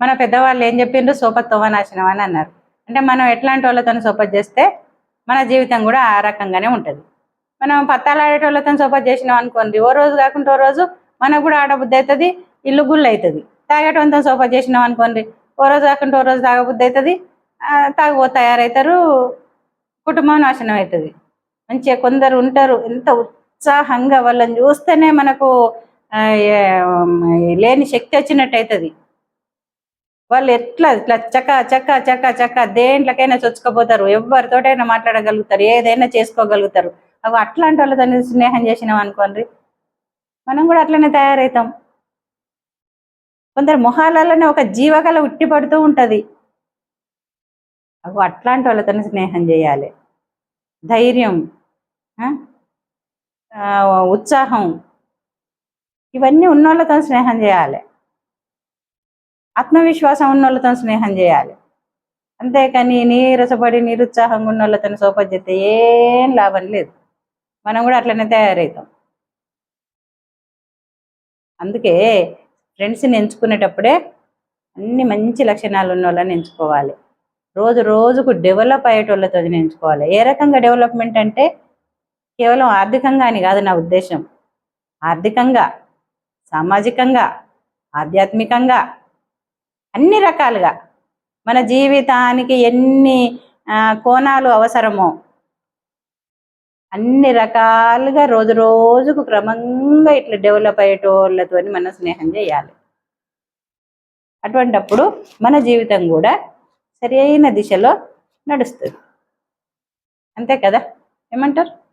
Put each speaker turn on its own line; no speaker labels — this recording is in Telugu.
మన పెద్దవాళ్ళు ఏం చెప్పిండ్రు? సోపత్ తోవనాశనం అని అన్నారు. అంటే మనం ఎట్లాంటి వాళ్ళతో సోపత్ చేస్తే మన జీవితం కూడా ఆ రకంగానే ఉంటుంది. మనం పత్తాలాడేటోళ్ళతో సోపత్ చేసినాం అనుకోండి ఓ రోజు కాకుండా ఓ రోజు మనకు కూడా ఆడబుద్ధి అవుతుంది ఇల్లు గుళ్ళు అవుతుంది తాగేటోళ్ళతో సోపత్ చేసినాం అనుకోండి ఓ రోజు కాకుండా ఓ రోజు తాగబుద్ధి అవుతుంది తాగబో తయారవుతారు కుటుంబం నాశనం అవుతుంది మంచిగా కొందరు ఉంటారు ఎంత ఉత్సాహంగా వాళ్ళని చూస్తేనే మనకు లేని శక్తి వచ్చినట్టు అవుతుంది వాళ్ళు ఎట్లా ఇట్లా చక్క చక్క చక్క చక్క దేంట్లకైనా చొచ్చుకోపోతారు. ఎవరితోటైనా మాట్లాడగలుగుతారు. ఏదైనా చేసుకోగలుగుతారు. అవి అట్లాంటి వాళ్ళతో స్నేహం చేసినాం అనుకోండి మనం కూడా అట్లనే తయారవుతాం కొందరు మొహాలలోనే ఒక జీవకళ ఉట్టి పడుతూ ఉంటుంది. అవి అట్లాంటి వాళ్ళతో స్నేహం చేయాలి. ధైర్యం ఆ? ఉత్సాహం ఇవన్నీ ఉన్నోళ్ళతో స్నేహం చేయాలి. ఆత్మవిశ్వాసం ఉన్నోళ్ళతో స్నేహం చేయాలి. అంతేకాని నీరసపడి నిరుత్సాహంగా ఉన్నోళ్ళతో సోపతి చేస్తే ఏం లాభం లేదు. మనం కూడా అట్లనే తయారవుతాం అందుకే ఫ్రెండ్స్ని ఎంచుకునేటప్పుడే అన్ని మంచి లక్షణాలు ఉన్న వాళ్ళని ఎంచుకోవాలి. రోజు రోజుకు డెవలప్ అయ్యేటోళ్ళతో ఎంచుకోవాలి. ఏ రకంగా డెవలప్మెంట్ అంటే కేవలం ఆర్థికంగా అని కాదు నా ఉద్దేశం. ఆర్థికంగా సామాజికంగా ఆధ్యాత్మికంగా అన్ని రకాలుగా. మన జీవితానికి ఎన్ని కోణాలు అవసరమో. అన్ని రకాలుగా రోజు రోజుకు క్రమంగా ఇట్లా డెవలప్ అయ్యేటోళ్ళతో మనం స్నేహం చేయాలి. అటువంటప్పుడు మన జీవితం కూడా సరైన దిశలో నడుస్తుంది. అంతే కదా? ఏమంటారు?